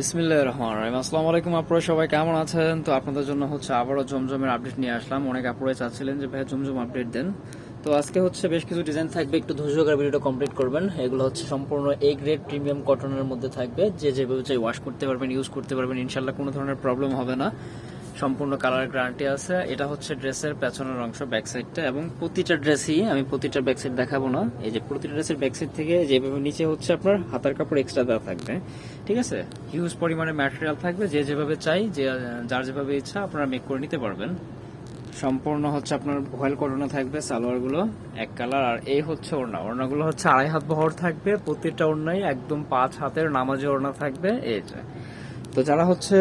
বিসমিল্লাহ রহমান রহিম। আসসালামু আলাইকুম আপুরা সবাই কেমন আছেন? তো আপনাদের জন্য হচ্ছে আবারও জমজমের আপডেট নিয়ে আসলাম। অনেক আপুরাই চাচ্ছিলেন যে ভাই জমজম আপডেট দেন। তো আজকে হচ্ছে বেশ কিছু ডিজাইন থাকবে, একটু ধৈর্য করে ভিডিওটা কমপ্লিট করবেন। এগুলো হচ্ছে সম্পূর্ণ এ গ্রেড প্রিমিয়াম কটনের মধ্যে থাকবে। যে যেভাবে চাই ওয়াশ করতে পারবেন ইউজ করতে পারবেন ইনশাল্লাহ কোনো ধরনের প্রবলেম হবে না। সম্পূর্ণ কালার গ্যারান্টি আছে। এটা হচ্ছে ড্রেসের পেছনের অংশ ব্যাক সাইডটা এবং প্রতিটা ড্রেসই, আমি প্রতিটা ব্যাক সাইড দেখাবো না। এই যে প্রতিটা ড্রেসের ব্যাক সাইড থেকে যেভাবে নিচে হচ্ছে আপনার, হাতার কাপড় এক্সট্রা দেওয়া থাকবে। ঠিক আছে? হিউজ পরিমাণে ম্যাটেরিয়াল থাকবে। যে যেভাবে চাই, যে, যার যেভাবে ইচ্ছা, আপনারা মেক করে নিতে পারবেন। সম্পূর্ণ হচ্ছে আপনার ভয়েল কটনে থাকবে, সালোয়ারগুলো এক কালার আর এই হচ্ছে ওড়না। ওড়নাগুলো হচ্ছে আড়াই হাত বহর থাকবে। প্রতিটা ওড়নাই একদম পাঁচ হাতের নামাজি ওড়না থাকবে। এই যে। তো যারা হচ্ছে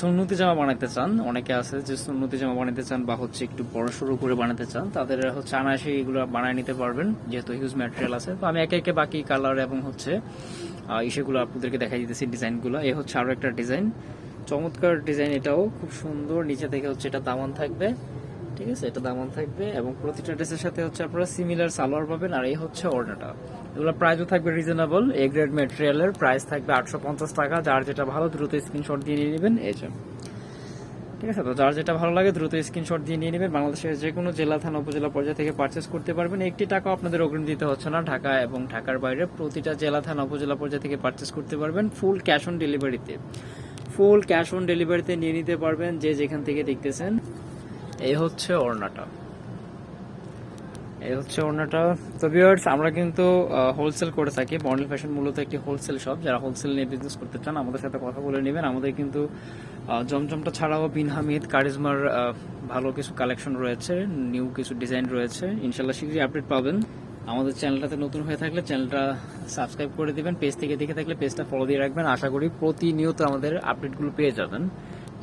সুন্নতি জামা বানাতে চান, অনেকে আছে যে সুন্নতি জামা বানাতে চান বা হচ্ছে একটু বড় সড়ো করে বানাতে চান, তাদের হচ্ছে আনাসে এগুলো বানায় নিতে পারবেন, যেহেতু হিউজ ম্যাটেরিয়াল আছে। তো আমি একে একে বাকি কালার এবং হচ্ছে ইসেগুলো আপনাদেরকে দেখাই দিতেছি ডিজাইনগুলো। এ হচ্ছে আরও একটা ডিজাইন। চমৎকার ডিজাইন এটাও, খুব সুন্দর। নিচে থেকে হচ্ছে এটা দামান থাকবে। ঠিক আছে? এটা দামান থাকবে এবং প্রতিটা ড্রেসের সাথে হচ্ছে আপনারা সিমিলার সালোয়ার পাবেন। আর এই হচ্ছে ওড়নাটা এগুলো প্রাইসও থাকবে রিজনেবল এ গ্রেড মেটেরিয়ালের প্রাইস থাকবে আটশো পঞ্চাশ টাকা। যার যেটা ভালো, দ্রুত স্ক্রিনশট দিয়ে নিয়ে নেবেন। এই জন্য ঠিক আছে? তো যার যেটা ভালো লাগে, দ্রুত স্ক্রিনশট দিয়ে নিয়ে নেবেন। বাংলাদেশের যে কোনো জেলা, থানা, উপজেলা পর্যায়ে থেকে পারচেস করতে পারবেন। একটি টাকা আপনাদের অগ্রিম দিতে হচ্ছে না। ঢাকা এবং ঢাকার বাইরে প্রতিটা জেলা, থানা, উপজেলা পর্যায়ে থেকে পারচেস করতে পারবেন। ফুল ক্যাশ অন ডেলিভারিতে ফুল ক্যাশ অন ডেলিভারিতে নিয়ে নিতে পারবেন যে যেখান থেকে দেখতেছেন। এই হচ্ছে ওড়নাটা। এই হচ্ছে ওড়নাটা তো ভিউয়ার্স আমরা কিন্তু হোলসেল করে থাকি। মডেল ফ্যাশন মূলত একটি হোলসেল শপ যারা হোলসেল নিয়ে বিজনেস করতে চান, আমাদের সাথে কথা বলে নেবেন। আমাদের কিন্তু জমজমটা ছাড়াও বিন হামিদ কারিজমার ভালো কিছু কালেকশন রয়েছে নিউ কিছু ডিজাইন রয়েছে। ইনশাল্লাহ শীঘ্রই আপডেট পাবেন। আমাদের চ্যানেলটাতে নতুন হয়ে থাকলে চ্যানেলটা সাবস্ক্রাইব করে দিবেন। পেজ থেকে দেখে থাকলে পেজটা ফলো দিয়ে রাখবেন। আশা করি প্রতিনিয়ত আমাদের আপডেটগুলো পেয়ে যাবেন।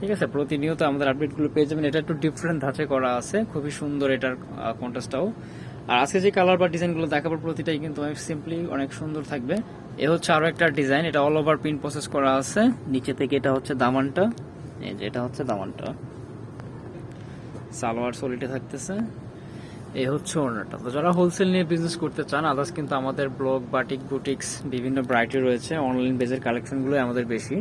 ঠিক আছে, প্রতিনিয়ত আমাদের আপডেটগুলো পেয়ে যাবেন। এটা একটু ডিফারেন্ট ধাঁচে করা আছে। খুবই সুন্দর এটার কন্টেস্টটাও আর আজকে যে কালার বা ডিজাইনগুলো দেখাবার প্রতিটাই কিন্তু অনেক সিম্পলি অনেক সুন্দর থাকবে। এ হচ্ছে আরও একটা ডিজাইন এটা অল ওভার প্রিন্ট প্রসেস করা আছে। নিচে থেকে এটা হচ্ছে দামানটা। এই যে এটা হচ্ছে দামানটা। সালোয়ার সলিটে থাকতেছে। এই হচ্ছে ওড়নাটা। তো যারা হোলসেল নিয়ে বিজনেস করতে চান আদার্স কিন্তু আমাদের ব্লগ বাটিক বুটিক্স বিভিন্ন ব্রাইটে রয়েছে। অনলাইন বেজের কালেকশনগুলোই আমাদের বেশি।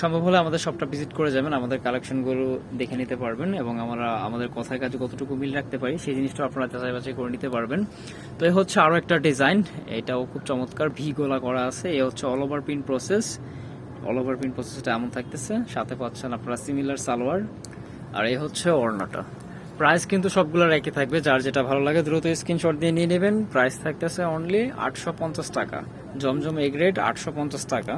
সম্ভব হলে আমাদের সবটা ভিজিট করে যাবেন, আমাদের কালেকশনগুলো দেখে নিতে পারবেন এবং আমরা, আমাদের কথায় কাজে কতটুকু মিল রাখতে পারি সেই জিনিসটা আপনারা যাচাই বাছাই করে নিতে পারবেন। তো এই হচ্ছে আরও একটা ডিজাইন এটাও খুব চমৎকার, ভি গোলা করা আছে, এ হচ্ছে all over print process all over print প্রসেসটা এমন থাকতেছে, সাথে পাচ্ছেন আপনারা সিমিলার সালোয়ার, আর এই হচ্ছে ওড়নাটা। প্রাইস কিন্তু সবগুলোর একই থাকবে, যার যেটা ভালো লাগে দ্রুত স্ক্রিনশট দিয়ে নিয়ে নেবেন। প্রাইস থাকতেছে অনলি আটশো পঞ্চাশ টাকা, জমজম এ গ্রেড আটশো পঞ্চাশ টাকা।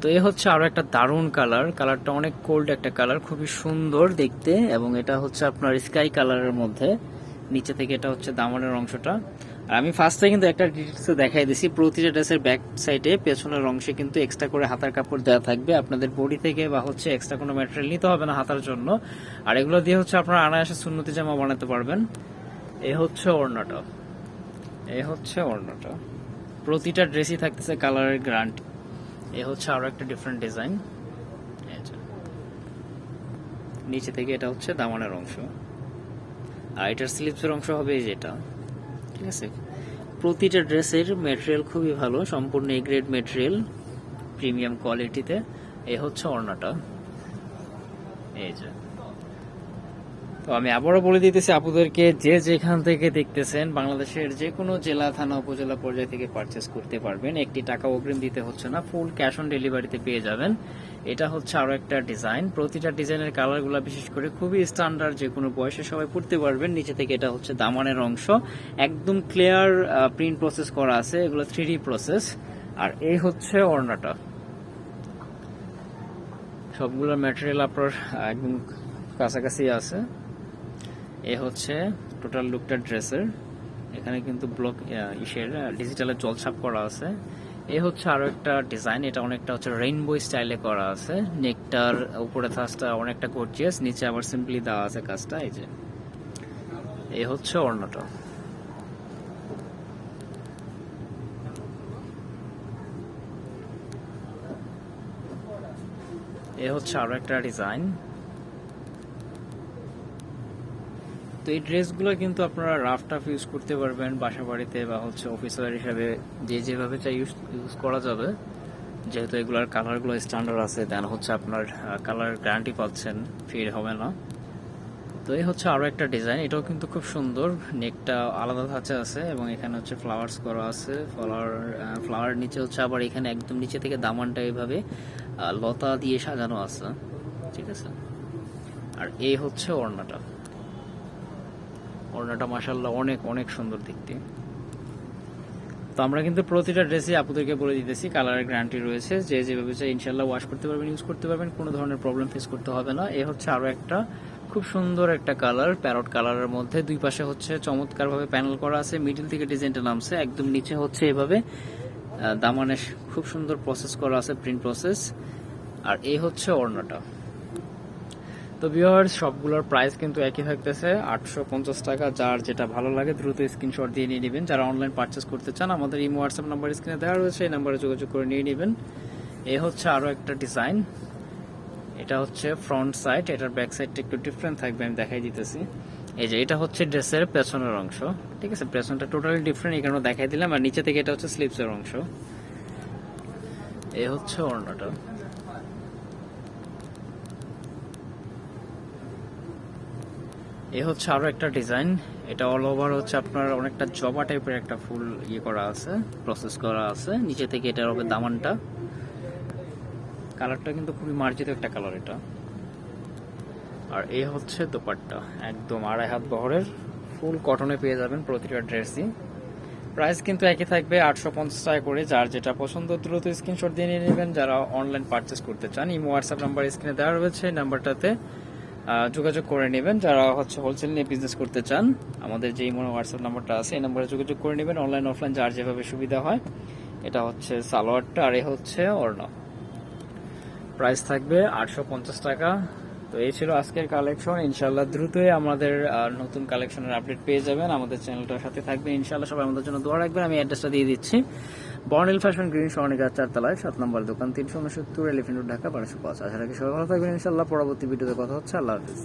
তো এ হচ্ছে আরও একটা দারুণ কালার কালারটা অনেক কোল্ড একটা কালার খুবই সুন্দর দেখতে এবং এটা হচ্ছে আপনার স্কাই কালারের মধ্যে। নিচে থেকে এটা হচ্ছে দামনের অংশটা। আর আমি ফার্স্টে কিন্তু একটা ডিটেলসে দেখাই দিছি। প্রতিটা ড্রেসের ব্যাক সাইডে পেছনের অংশে কিন্তু এক্সট্রা করে হাতার কাপড় দেওয়া থাকবে। আপনাদের বডি থেকে বা হচ্ছে এক্সট্রা কোনো ম্যাটেরিয়াল নিতে হবে না হাতার জন্য। আর এগুলো দিয়ে হচ্ছে আপনারা আনায়াসে সুন্নতি জামা বানাতে পারবেন। এ হচ্ছে ওড়নাটা। এ হচ্ছে ওড়নাটা। প্রতিটা ড্রেসই থাকতেছে কালারের গ্যারান্টি এ হচ্ছে আরও একটা ডিফারেন্ট ডিজাইন নিচে থেকে এটা হচ্ছে দামানের অংশ। আর এটার স্লিপসের অংশ হবে যেটা ঠিক আছে? প্রতিটা ড্রেসের মেটেরিয়াল খুবই ভালো, সম্পূর্ণ এ গ্রেড মেটেরিয়াল প্রিমিয়াম কোয়ালিটিতে এ হচ্ছে অর্ণাটা এই যে। তো আমি আবারও বলে দিতেছি, আপুদেরকে যে যেখান থেকে দেখতেছেন, বাংলাদেশের যে কোনো জেলা, থানা, উপজেলা পর্যায় থেকে পারচেস করতে পারবেন। একটি টাকা অগ্রিম দিতে হচ্ছে না ফুল ক্যাশ অন ডেলিভারিতে পেয়ে যাবেন। এটা হচ্ছে আরও একটা ডিজাইন প্রতিটা ডিজাইনের কালারগুলো বিশেষ করে খুবই স্ট্যান্ডার্ড যে কোনো বয়সে সবাই পড়তে পারবেন। নিচে থেকে এটা হচ্ছে দামানের অংশ। একদম ক্লিয়ার প্রিন্ট প্রসেস করা আছে, এগুলো থ্রি প্রসেস আর এই হচ্ছে ওড়নাটা। সবগুলো ম্যাটেরিয়াল আপনার একদম কাছাকাছি আছে। এ হচ্ছে টোটাল লুকটা ড্রেসের। এখানে কিন্তু ব্লক ইসের ডিজিটালে জলছাপ করা আছে। এ হচ্ছে আরও একটা ডিজাইন এটা অনেকটা হচ্ছে রেইনবো স্টাইলে করা আছে। নেকটার উপরে থাসটা অনেকটা গর্জিয়াস নিচে আবার সিম্পলি দেওয়া আছে কাজটা, এই যে। এ হচ্ছে অন্যটা। এ হচ্ছে আরও একটা ডিজাইন তো এই ড্রেসগুলো কিন্তু আপনারা রাফ টাফ ইউজ করতে পারবেন বাসা বাড়িতে বা হচ্ছে অফিসার হিসাবে যে যেভাবে চাই ইউজ ইউজ করা যাবে। যেহেতু এগুলার কালারগুলো স্ট্যান্ডার্ড আছে দেন হচ্ছে আপনার কালার গ্যারান্টি পাচ্ছেন ফির হবে না। তো এই হচ্ছে আরও একটা ডিজাইন এটাও কিন্তু খুব সুন্দর নেকটা আলাদা ধাঁচে আছে এবং এখানে হচ্ছে ফ্লাওয়ার্স করা আছে ফ্লাওয়ার ফ্লাওয়ার নিচে হচ্ছে আবার এখানে একদম নিচে থেকে দামানটা এইভাবে লতা দিয়ে সাজানো আছে, ঠিক আছে? আর এই হচ্ছে ওড়নাটা। ওড়নাটা মাসাল্লাহ অনেক অনেক সুন্দর দেখতে। তো আমরা কিন্তু প্রতিটা ড্রেসে আপুদেরকে বলে দিতেছি, কালারের গ্যারান্টি রয়েছে। যে যেভাবে চাই ইনশাল্লাহ ওয়াশ করতে পারবেন ইউজ করতে পারবেন, কোনো ধরনের প্রবলেম ফেস করতে হবে না। এ হচ্ছে আরও একটা খুব সুন্দর একটা কালার প্যারট কালারের মধ্যে। দুই পাশে হচ্ছে চমৎকারভাবে প্যানেল করা আছে মিডিল থেকে ডিজাইনটা নামছে, একদম নিচে হচ্ছে এভাবে দামানে খুব সুন্দর প্রসেস করা আছে প্রিন্ট প্রসেস আর এই হচ্ছে ওড়নাটা। তো ভিউয়ার্স সবগুলোর প্রাইস কিন্তু একই থাকতেছে। আটশো পঞ্চাশ টাকা, যার যেটা ভালো লাগে দ্রুত স্ক্রিনশট দিয়ে নিয়ে নেবেন। যারা অনলাইন পারচেস করতে চান, আমাদের ইমো হোয়াটসঅ্যাপ নাম্বার স্ক্রিনে দেওয়া রয়েছে, এই নাম্বারে যোগাযোগ করে নিয়ে নেবেন। এ হচ্ছে আরও একটা ডিজাইন এটা হচ্ছে ফ্রন্ট সাইড এটার ব্যাক সাইডটা একটু ডিফারেন্ট থাকবে, আমি দেখাই দিতেছি। এই যে, এটা হচ্ছে ড্রেসের পেছনের অংশ, ঠিক আছে? পেছনটা টোটালি ডিফারেন্ট এখানে দেখাই দিলাম। আর নিচে থেকে এটা হচ্ছে স্লিপসের অংশ। এই হচ্ছে ওড়নাটা। এ হচ্ছে আরও একটা ডিজাইন। এটা অল ওভার হচ্ছে আপনার অনেকটা জবা টাইপের একটা ফুল ইয়ে করা আছে প্রসেস করা আছে। নিচে থেকে এটার হবে দামানটা। কালারটা কিন্তু খুবই মার্জিত একটা কালার এটা। আর এই হচ্ছে দোপাট্টা, একদম আড়াই হাত বহরের। ফুল কটনে পেয়ে যাবেন প্রতিটা ড্রেসই প্রাইস কিন্তু একই থাকবে, আটশো পঞ্চাশ টাকা করে। যার যেটা পছন্দ, দ্রুত স্ক্রিনশট দিয়ে নিয়ে নেবেন। যারা অনলাইন পারচেস করতে চান, ইমো হোয়াটসঅ্যাপ নাম্বার স্ক্রিনে দেওয়া রয়েছে। নাম্বারটাতে যোগাযোগ করে নেবেন। যারা হচ্ছে হোলসেল নিয়ে বিজনেস করতে চান, আমাদের যে ইমো হোয়াটসঅ্যাপ নাম্বারটা আছে, এই নাম্বারে যোগাযোগ করে নেবেন। অনলাইন অফলাইন যার যেভাবে সুবিধা হয়। এটা হচ্ছে সালোয়ারটা, আর এ হচ্ছে অর্ণ প্রাইস থাকবে আটশো পঞ্চাশ টাকা। তো এই ছিল আজকের কালেকশন ইনশাল্লাহ দ্রুতই আমাদের নতুন কালেকশনের আপডেট পেয়ে যাবেন। আমাদের চ্যানেলটার সাথে থাকবে ইনশাল্লাহ সবাই আমাদের জন্য দোয়া রাখবেন। আমি অ্যাড্রেসটা দিয়ে দিচ্ছি। বর্নিল ফ্যাশন গ্রিন স্বর্ণিকার চারতলায়, সাত নম্বর দোকান, তিনশো উনসত্তর এলিফেন্ট ঢাকা বারোশো পাঁচ। আশা রাখি সবাই ভালো থাকবেন। ইনশাল্লাহ পরবর্তী ভিডিওতে কথা হচ্ছে। আল্লাহ হাফিজ।